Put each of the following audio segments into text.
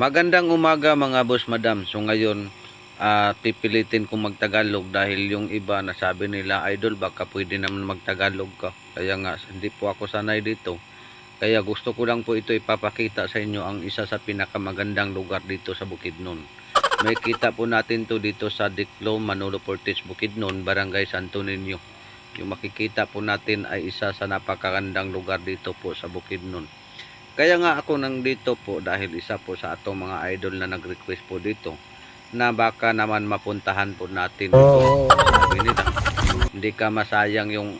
Magandang umaga mga boss madam. So ngayon, ah, pipilitin kong magtagalog dahil yung iba nasabi nila, idol baka pwede naman magtagalog ka. Kaya nga, hindi po ako sanay dito. Kaya gusto ko lang po ito ipapakita sa inyo ang isa sa pinakamagandang lugar dito sa Bukidnon. May kita po natin to dito sa Diclo, Manolo Portage, Bukidnon, Barangay Santo Niño. Yung makikita po natin ay isa sa napakagandang lugar dito po sa Bukidnon. Kaya nga ako nandito po dahil isa po sa atong mga idol na nag-request po dito na baka naman mapuntahan po natin ito. Hindi ka masayang yung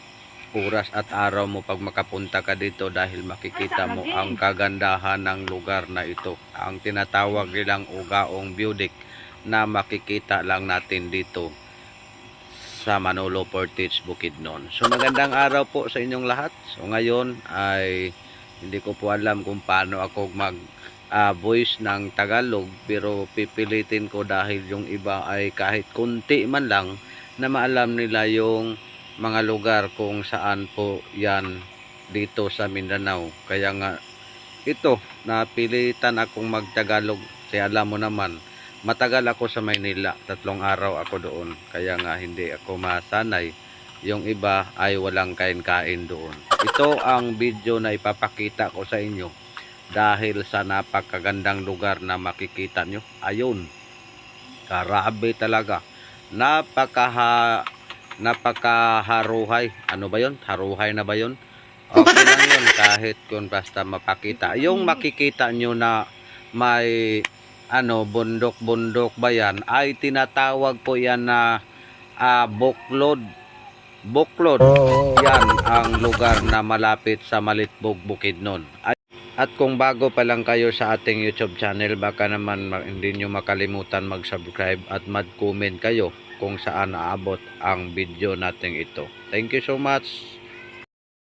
oras at araw mo pag makapunta ka dito dahil makikita mo ang kagandahan ng lugar na ito. Ang tinatawag nilang ugaong beauty na makikita lang natin dito sa Manolo Portage, Bukidnon. So magandang araw po sa inyong lahat. So ngayon ay hindi ko po alam kung paano ako mag ah, voice ng Tagalog pero pipilitin ko dahil yung iba ay kahit kunti man lang na maalam nila yung mga lugar kung saan po yan dito sa Mindanao. Kaya nga ito, napilitan akong magtagalog. Kaya alam mo naman, matagal ako sa Maynila. Tatlong araw ako doon. Kaya nga hindi ako masanay. Yung iba ay walang kain-kain doon. Ito ang video na ipapakita ko sa inyo dahil sa napakagandang lugar na makikita nyo. Ayun, karabi talaga. Napakaha, napakaharuhay. Ano ba yon? Haruhay na ba yon? Okay lang yun kahit kung basta mapakita. Yung makikita nyo na may ano bundok-bundok ba yan ay tinatawag po yan na ah, buklod. Buklod. Yan ang lugar na malapit sa Malitbog, Bukidnon. At, at kung bago pa lang kayo sa ating YouTube channel, baka naman ma- hindi nyo makalimutan mag-subscribe at mag-comment kayo kung saan aabot ang video natin ito. Thank you so much.